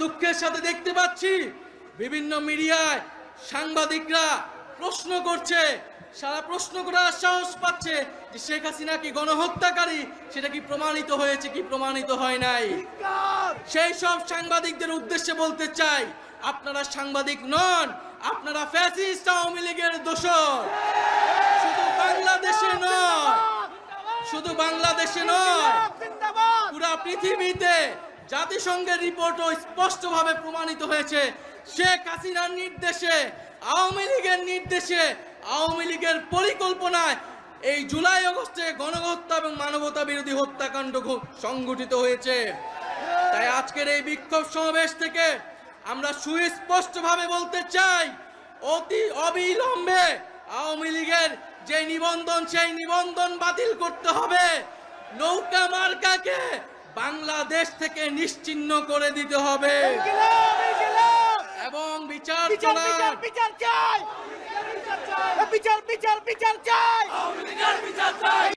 দুঃখের সাথে দেখতে পাচ্ছি বিভিন্ন মিডিয়ায় সাংবাদিকরা প্রশ্ন করছে সারা প্রশ্ন করার সাহস পাচ্ছে যে শেখ হাসিনা কি গণহত্যাকারী? সেটা কি প্রমাণিত হয়েছে কি প্রমাণিত হয় নাই? সেই সব সাংবাদিকদের উদ্দেশ্যে বলতে চাই আপনারা সাংবাদিক নন আপনারা ফ্যাসিস্ট আওয়ামী লীগের দোষর। শুধু বাংলাদেশে নয় শুধু বাংলাদেশে নয় পুরা পৃথিবীতে জাতিসংঘের রিপোর্টও স্পষ্টভাবে প্রমাণিত হয়েছে। শেখ হাসিনার নির্দেশে, আওয়ামী লীগের নির্দেশে, আওয়ামী লীগের পরিকল্পনায় এই জুলাই আগস্টে গণহত্যা এবং মানবতা বিরোধী হত্যাকাণ্ড সংঘটিত হয়েছে। তাই আজকের এই বিক্ষোভ সমাবেশ থেকে আমরা সুস্পষ্টভাবে বলতে চাই, অতি অবিলম্বে আওয়ামী লীগের যে নিবন্ধন, সেই নিবন্ধন বাতিল করতে হবে। নৌকা মার্কাকে বাংলাদেশ থেকে নিশ্চিন্ন করে দিতে হবে। এবং বিচার বিচার চলার বিচার বিচার চাই। বিচার বিচার বিচার চাই।